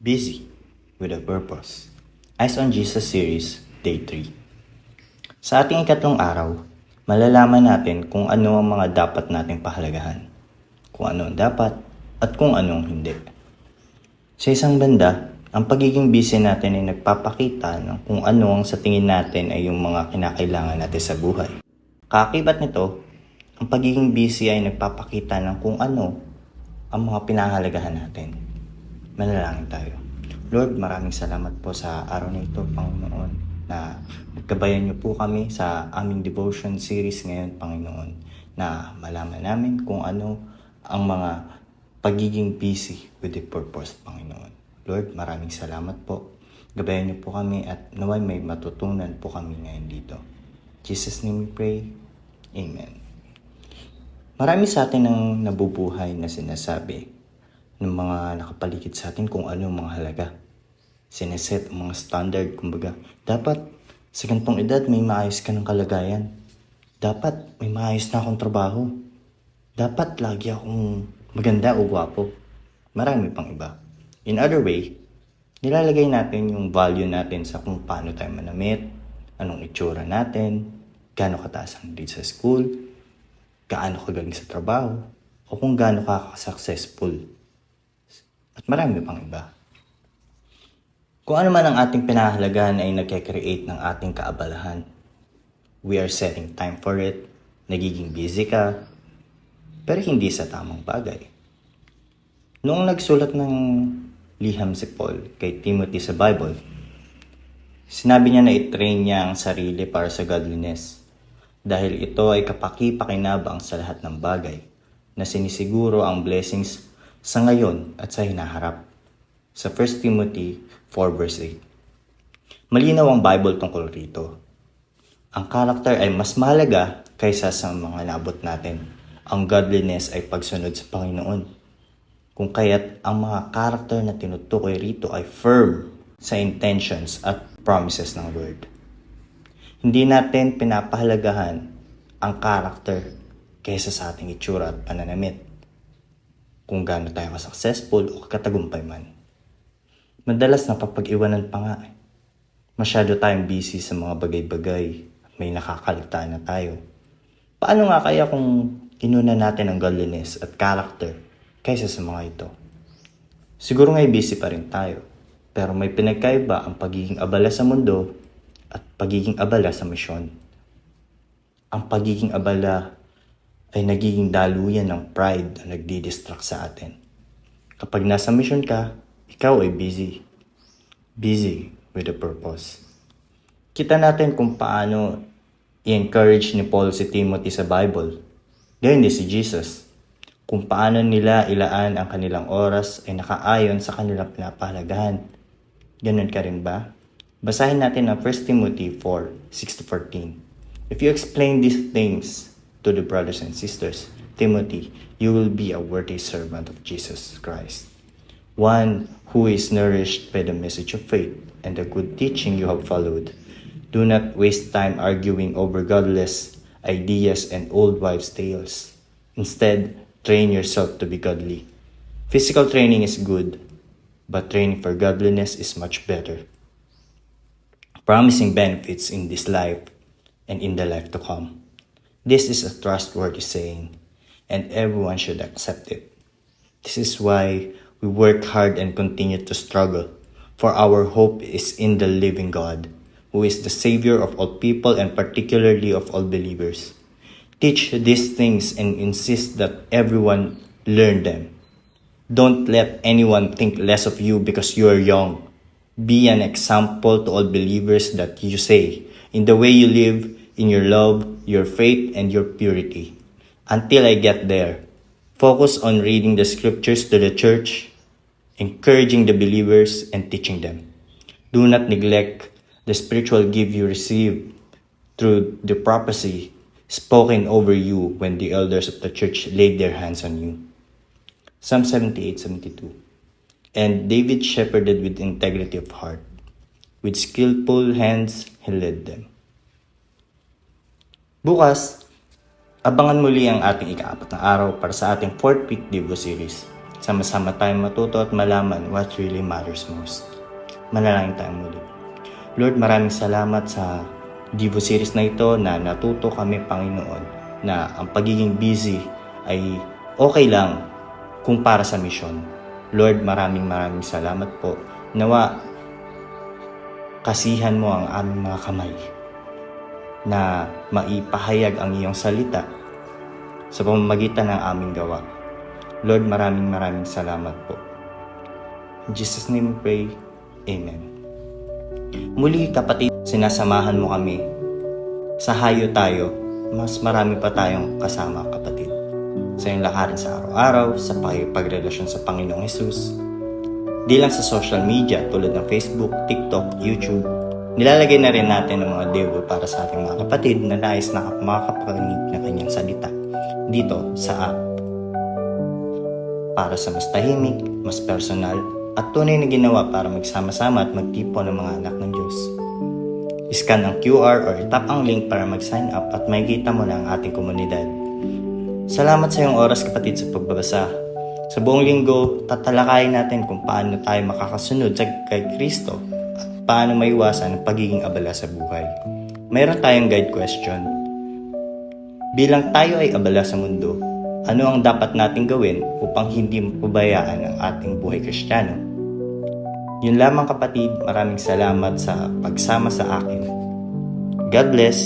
Busy with a Purpose. Eyes on Jesus series, Day 3. Sa ating ikatlong araw, malalaman natin kung ano ang mga dapat nating pahalagahan, kung ano ang dapat at kung ano ang hindi. Sa isang banda, ang pagiging busy natin ay nagpapakita ng kung ano ang sa tingin natin ay yung mga kinakailangan natin sa buhay. Kakibat nito, ang pagiging busy ay nagpapakita ng kung ano ang mga pinahalagahan natin. Manalangin tayo. Lord, maraming salamat po sa araw na ito, Panginoon, na nagkabayan niyo po kami sa aming devotion series ngayon, Panginoon, na malaman namin kung ano ang mga pagiging busy with the purpose, Panginoon. Lord, maraming salamat po. Gabayan niyo po kami at naway may matutunan po kami ngayon dito. Jesus name we pray. Amen. Marami sa atin ang nabubuhay na sinasabi ng mga nakapaligid sa atin kung ano yung mga halaga. Sineset ang mga standard, kumbaga. Dapat sa ganitong edad may maayos ka ng kalagayan. Dapat may maayos na akong trabaho. Dapat lagi akong maganda o gwapo. Marami pang iba. In other way, nilalagay natin yung value natin sa kung paano tayo manamit, anong itsura natin, gaano kataas ang grade sa school, gaano kagaling sa trabaho, o kung gaano ka successful at marami pang iba. Kung ano man ang ating pinahalagahan ay nagkakreate ng ating kaabalahan. We are setting time for it, nagiging busy ka, pero hindi sa tamang bagay. Noong nagsulat ng liham si Paul kay Timothy sa Bible, sinabi niya na i-train niya ang sarili para sa godliness dahil ito ay kapaki-pakinabang sa lahat ng bagay na sinisiguro ang blessings sa ngayon at sa hinaharap. Sa 1 Timothy 4 verse 8. Malinaw ang Bible tungkol rito. Ang karakter ay mas mahalaga kaysa sa mga nabot natin. Ang godliness ay pagsunod sa Panginoon. Kung kaya't ang mga karakter na tinutukoy rito ay firm sa intentions at promises ng Word. Hindi natin pinapahalagahan ang karakter kaysa sa ating itsura at pananamit kung gaano tayo ka-successful o katagumpay man. Madalas napapag-iwanan pa nga. Masyado tayong busy sa mga bagay-bagay at may nakakaligtaan na tayo. Paano nga kaya kung inuna natin ang godliness at character kaysa sa mga ito? Siguro nga'y busy pa rin tayo, pero may pinagkaiba ang pagiging abala sa mundo at pagiging abala sa misyon. Ang pagiging abala ay nagiging daluyan ng pride na nagdi-distract sa atin. Kapag nasa mission ka, ikaw ay busy. Busy with a purpose. Kita natin kung paano i-encourage ni Paul si Timothy sa Bible. Gayon din si Jesus. Kung paano nila ilaan ang kanilang oras ay nakaayon sa kanilang pinapahalagahan. Ganun ka rin ba? Basahin natin ang 1 Timothy 4, 6-14. If you explain these things to the brothers and sisters, Timothy, you will be a worthy servant of Jesus Christ, one who is nourished by the message of faith and the good teaching you have followed. Do not waste time arguing over godless ideas and old wives' tales. Instead, train yourself to be godly. Physical training is good, but training for godliness is much better. Promising benefits in this life and in the life to come. This is a trustworthy saying, and everyone should accept it. This is why we work hard and continue to struggle, for our hope is in the living God, who is the Savior of all people and particularly of all believers. Teach these things and insist that everyone learn them. Don't let anyone think less of you because you are young. Be an example to all believers that you say, in the way you live, in your love, your faith, and your purity. Until I get there, focus on reading the scriptures to the church, encouraging the believers, and teaching them. Do not neglect the spiritual gift you receive through the prophecy spoken over you when the elders of the church laid their hands on you. Psalm 78 72. And David shepherded with integrity of heart. With skillful hands, he led them. Bukas, abangan muli ang ating ikaapat na araw para sa ating 4th week Devo series. Sama-sama tayong matuto at malaman what really matters most. Manalangin tayong muli. Lord, maraming salamat sa Divo series na ito na natuto kami, Panginoon, na ang pagiging busy ay okay lang kung para sa misyon. Lord, maraming maraming salamat po. Nawa, kasihan mo ang aming mga kamay na maipahayag ang iyong salita sa pamamagitan ng aming gawa. Lord, maraming maraming salamat po. In Jesus' name pray. Amen. Muli kapatid, sinasamahan mo kami. Sa hayo tayo, mas marami pa tayong kasama kapatid. Sa iyong lakarin sa araw-araw, sa pagrelasyon sa Panginoong Yesus. Di lang sa social media tulad ng Facebook, TikTok, YouTube. Nilalagay na rin natin ang mga devo para sa ating mga kapatid na nais na makakaparinig na kanyang salita dito sa app. Para sa mas tahimik, mas personal, at tunay na ginawa para magsama-sama at magtipo ng mga anak ng Diyos. Iscan ang QR or itap ang link para mag-sign up at makikita mo na ang ating komunidad. Salamat sa iyong oras kapatid sa pagbabasa. Sa buong linggo, tatalakayin natin kung paano tayo makakasunod sa kay Kristo paano maiwasan ang pagiging abala sa buhay. Mayroon tayong guide question. Bilang tayo ay abala sa mundo, ano ang dapat nating gawin upang hindi mapabayaan ang ating buhay kristyano? Yun lamang kapatid, maraming salamat sa pagsama sa akin. God bless!